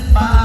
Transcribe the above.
นไป